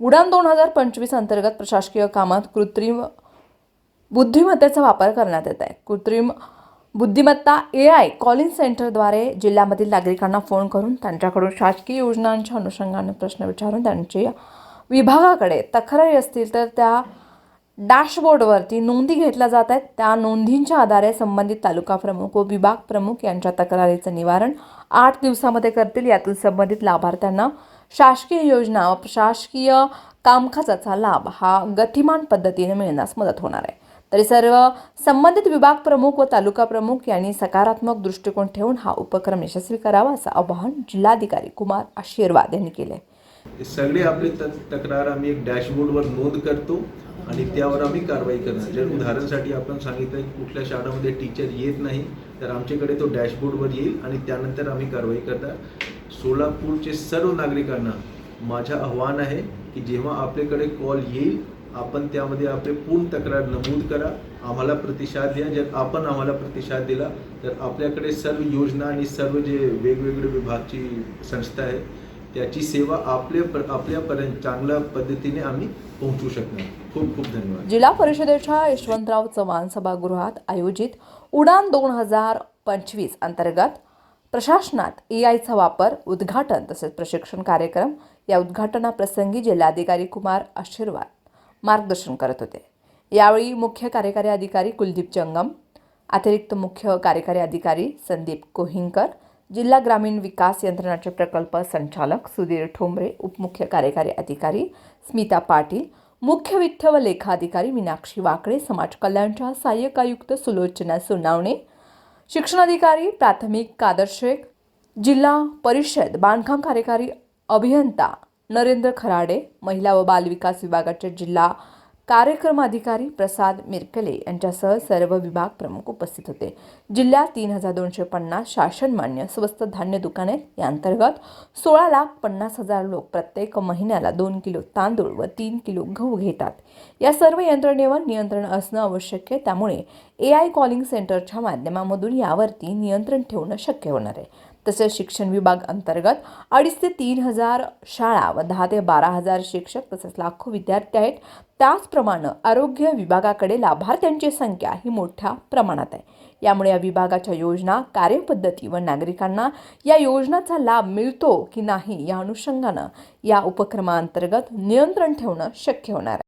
उडान दोन हजार पंचवीस अंतर्गत प्रशासकीय कामात कृत्रिम बुद्धिमत्तेचा वापर करण्यात येत आहे. कृत्रिम बुद्धिमत्ता ए आय कॉलिंग सेंटरद्वारे जिल्ह्यामधील नागरिकांना फोन करून त्यांच्याकडून शासकीय योजनांच्या अनुषंगाने प्रश्न विचारून त्यांची विभागाकडे तक्रारी असतील तर त्या डॅशबोर्डवरती नोंदी घेतल्या जात आहेत. त्या नोंदींच्या आधारे संबंधित तालुका प्रमुख व विभाग प्रमुख यांच्या तक्रारीचं निवारण आठ दिवसामध्ये करतील. यातून संबंधित लाभार्थ्यांना शासकीय योजना व प्रशासकीय कामकाजाचा लाभ हा गतिमान पद्धतीने मिळण्यास मदत होणार आहे. तरी सर्व संबंधित विभाग प्रमुख व तालुका प्रमुख यांनी सकारात्मक दृष्टिकोन ठेवून हा उपक्रम यशस्वी करावा असं आवाहन जिल्हाधिकारी कुमार आशीर्वाद यांनी केले सगळी आपली तक्रार आम्ही एक डॅशबोर्डवर नोंद करतो. आणि त्यावर आम्ही कारवाई करणार. जर उदाहरणासाठी आपण सांगितलं की कुठल्या शाळेमध्ये टीचर येत नाही तर आमच्याकडे तो डॅशबोर्डवर येईल आणि त्यानंतर आम्ही कारवाई करणार. सोलापूरचे सर्व नागरिकांना माझं आव्हान आहे की जेव्हा आपल्याकडे कॉल येईल आपण त्यामध्ये आपले पूर्ण तक्रार नमूद करा. आम्हाला प्रतिसाद द्या. जर आपण आम्हाला प्रतिसाद दिला तर आपल्याकडे सर्व योजना आणि सर्व जे वेगवेगळे विभागची संस्था आहे याची सेवा आपल्या आपल्यापर्यंत चांगल्या पद्धतीने आम्ही पोहोचू शकणार. खूप खूप धन्यवाद. जिल्हा परिषदेच्या यशवंतराव चव्हाण सभागृहात आयोजित उडान दोन हजार पंचवीस अंतर्गत प्रशासनात ए आयचा वापर उद्घाटन तसेच प्रशिक्षण कार्यक्रम या उद्घाटनाप्रसंगी जिल्हाधिकारी कुमार आशीर्वाद मार्गदर्शन करत होते. यावेळी मुख्य कार्यकारी अधिकारी कुलदीप चंगम अतिरिक्त मुख्य कार्यकारी अधिकारी संदीप कोहिंकर जिल्हा ग्रामीण विकास यंत्रणाचे प्रकल्प संचालक सुधीर ठोंबरे उपमुख्य कार्यकारी अधिकारी स्मिता पाटील मुख्य वित्त व लेखाधिकारी मीनाक्षी वाकडे समाज कल्याणच्या सहाय्यक आयुक्त सुलोचना सोनावणे शिक्षणाधिकारी प्राथमिक कादर शेख जिल्हा परिषद बांधकाम कार्यकारी अभियंता नरेंद्र खराडे महिला व बालविकास विभागाचे जिल्हा कार्यक्रम अधिकारी प्रसाद मिरकले यांच्यासह सर्व विभाग प्रमुख उपस्थित होते. जिल्ह्यात तीन हजार दोनशे पन्नास शासनमान्य स्वस्त धान्य दुकाने या अंतर्गत सोळा लाख पन्नास हजार लोक प्रत्येक महिन्याला दोन किलो तांदूळ व तीन किलो गहू घेतात. या सर्व यंत्रणेवर नियंत्रण असणं आवश्यक आहे. त्यामुळे ए आय कॉलिंग सेंटरच्या माध्यमामधून यावरती नियंत्रण ठेवणं शक्य होणार आहे. तसेच शिक्षण विभाग अंतर्गत अडीच ते तीन हजार शाळा व दहा ते बारा हजार शिक्षक तसेच लाखो विद्यार्थी आहेत. त्याचप्रमाणे आरोग्य विभागाकडे लाभार्थ्यांची संख्या ही मोठ्या प्रमाणात आहे. यामुळे या विभागाच्या योजना कार्यपद्धती व नागरिकांना या योजनाचा लाभ मिळतो की नाही या अनुषंगानं या उपक्रमाअंतर्गत नियंत्रण ठेवणं शक्य होणार आहे.